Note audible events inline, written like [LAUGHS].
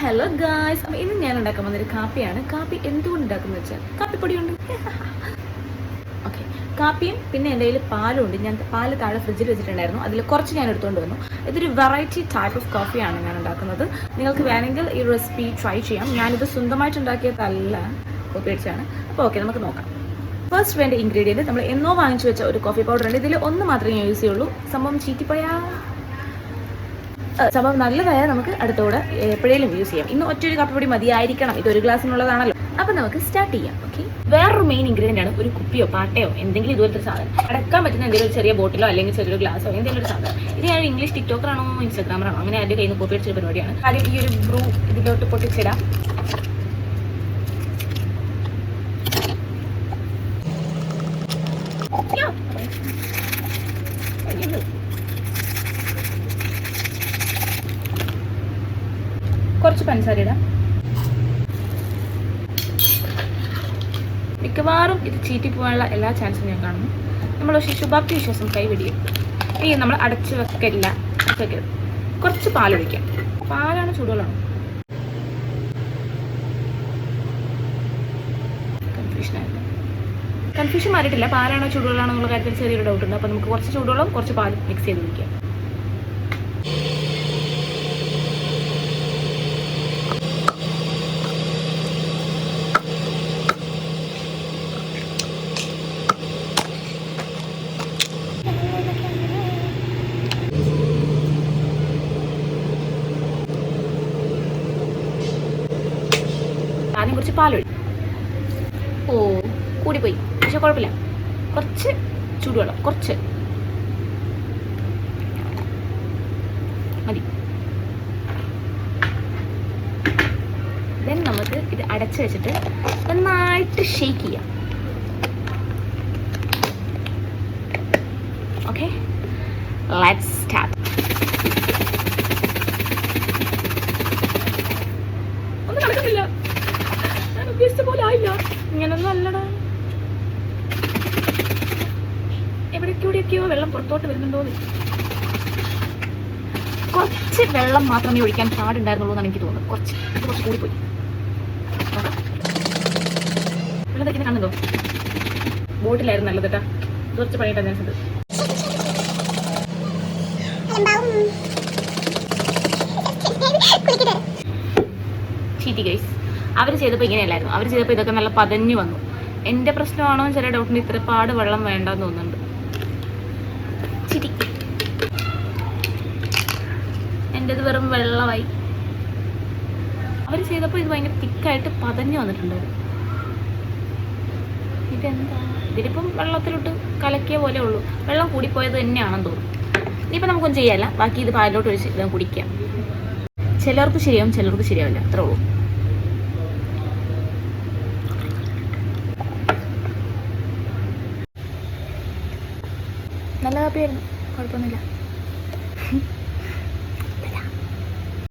Hello guys അപ്പോൾ ഇന്ന് ഞാൻ ഉണ്ടാക്കാൻ വന്നൊരു കാപ്പിയാണ്. കാപ്പി എന്തുകൊണ്ട് ഉണ്ടാക്കുന്നത് വെച്ചാൽ? കാപ്പിപ്പൊടി ഉണ്ട് ഓക്കെ [LAUGHS] കാപ്പിയും പിന്നെ എന്റെ കയ്യിൽ പാലും ഉണ്ട് ഞാൻ പാൽ താഴെ ഫ്രിഡ്ജിൽ വെച്ചിട്ടുണ്ടായിരുന്നു. അതിൽ കുറച്ച് ഞാൻ എടുത്തുകൊണ്ട് വന്നു. ഇതൊരു വെറൈറ്റി ടൈപ്പ് ഓഫ് കോഫിയാണ് ഞാൻ ഉണ്ടാക്കുന്നത്. നിങ്ങൾക്ക് വേണമെങ്കിൽ ഈ റെസിപ്പി ട്രൈ ചെയ്യാം. ഞാനിത് സ്വന്തമായിട്ട് ഉണ്ടാക്കിയതല്ല. കോപ്പി അടിച്ചാണ് അപ്പോൾ ഓക്കെ നമുക്ക് നോക്കാം. ഫസ്റ്റ് വേണ്ട ഇൻഗ്രീഡിയന്റ് നമ്മൾ എന്നോ വാങ്ങിച്ചു വെച്ച ഒരു കോഫി പൗഡർ ഉണ്ട്. ഇതിൽ ഒന്ന് മാത്രമേ യൂസ് ചെയ്യുള്ളൂ. സംഭവം ചീറ്റിപ്പോയാ. സംഭവം നല്ലതായ നമുക്ക് അടുത്തൂടെ എപ്പോഴേലും യൂസ് ചെയ്യാം. ഇന്ന് ഒറ്റൊരു കപ്പപ്പൊടി മതിയായിരിക്കണം. ഇത് ഒരു ഗ്ലാസ്സിനുള്ളതാണല്ലോ അപ്പം നമുക്ക് സ്റ്റാർട്ട് ചെയ്യാം ഓക്കെ വേറൊരു മെയിൻ ഇൻഗ്രീഡിയന്റ് ആണ് ഒരു കുപ്പിയോ പാട്ടയോ എന്തെങ്കിലും ഇതുപോലത്തെ സാധനം. അടക്കാൻ പറ്റുന്ന എന്തെങ്കിലും ചെറിയ ബോട്ടിലോ അല്ലെങ്കിൽ ചെറിയൊരു ഗ്ലാസോ എന്തെങ്കിലും ഒരു സാധനം. ഇത് ഞാൻ ഇംഗ്ലീഷ് ടിക്ടോക്കറാണോ ഇൻസ്റ്റാഗ്രാമറാണോ അങ്ങനെ ആരുടെ കയ്യിൽ നിന്ന് കോപ്പി അടിച്ചൊരു പരിപാടിയാണ്. ആദ്യം ഈ ഒരു ബ്രൂ ഇതിലോട്ട് പൊട്ടിച്ചിടാം. കുറച്ച് പഞ്ചസാര ഇടാം. മിക്കവാറും ഇത് ചീറ്റി പോകാനുള്ള എല്ലാ ചാൻസും ഞാൻ കാണുന്നു. നമ്മൾ പക്ഷേ ശുഭാപ്തി വിശ്വാസം കൈവിടിയും. ഈ നമ്മൾ അടച്ചു വെക്കില്ല വെക്കരുത്. കുറച്ച് പാലൊഴിക്കാം പാലാണ് ചൂടുവെള്ളമാണ് കൺഫ്യൂഷൻ മാറിയിട്ടില്ല. പാലാണോ ചൂടുവെള്ളമാണോ എന്നുള്ള കാര്യത്തിൽ ചെറിയൊരു ഡൗട്ട് ഉണ്ട്. അപ്പോൾ നമുക്ക് കുറച്ച് ചൂടുവെള്ളം കുറച്ച് പാൽ മിക്സ് ചെയ്ത് വയ്ക്കാം ആദ്യം കുറച്ച് പാലൊഴി. ഓ കൂടിപ്പോയി. പക്ഷെ കുഴപ്പമില്ല. കുറച്ച് ചൂടുവെള്ളം കുറച്ച്. മതി. ദെൻ നമുക്ക് ഇത് അടച്ച് വെച്ചിട്ട് നന്നായിട്ട് ഷേക്ക് ചെയ്യാം. ഓക്കെ ലെറ്റ്സ് സ്റ്റാർട്ട് ഒന്നും നടക്കുന്നില്ല പോലെ ആയില്ല. ഇങ്ങനൊന്നും അല്ലടാ. എവിടേക്കൂടെയൊക്കെയോ വെള്ളം പുറത്തോട്ട് വരുന്നുണ്ടോ കുറച്ച് വെള്ളം മാത്രമേ ഒഴിക്കാൻ പാടുണ്ടായിരുന്നുള്ളൂ എന്നാണ് എനിക്ക് തോന്നുന്നത്. കുറച്ച് കുറച്ച് കൂടിപ്പോയി. വെള്ളം തെക്കുന്ന കാണുന്നുണ്ടോ? ബോട്ടിലായിരുന്നു നല്ലത് കേട്ടാ. കുറച്ച് പണിയിട്ടാണ് ഞാൻ ചെയ്തത് ചീറ്റി ഗൈസ് അവർ ചെയ്തപ്പോൾ ഇങ്ങനെയല്ലായിരുന്നു. അവർ ചെയ്തപ്പോൾ ഇതൊക്കെ നല്ല പതഞ്ഞു വന്നു. എന്റെ പ്രശ്നമാണോ ചില ഡൗട്ടിന് ഇത്ര പാട് വെള്ളം വേണ്ടെന്ന് തോന്നുന്നുണ്ട്. ചിരി എന്റെത് വെറും വെള്ളമായി. അവർ ചെയ്തപ്പോൾ ഇത് ഭയങ്കര തിക്കായിട്ട് പതഞ്ഞു വന്നിട്ടുണ്ടായിരുന്നു. ഇതെന്താ? ഇതിലിപ്പം വെള്ളത്തിലോട്ട് കലക്കിയ പോലെ ഉള്ളൂ. വെള്ളം കൂടിപ്പോയത് തന്നെയാണെന്ന് തോന്നുന്നു. ഇനിയിപ്പോൾ നമുക്കൊന്നും ചെയ്യാല്ല ബാക്കി ഇത് പാലിലോട്ട് ഒഴിച്ച് ഇത് കുടിക്കാം. ചിലർക്ക് ശരിയാവും ചിലർക്ക് ശരിയാവില്ല. അത്രേ ഉള്ളൂ. നല്ല കാപ്പിയായിരുന്നു. കുഴപ്പമൊന്നുമില്ല.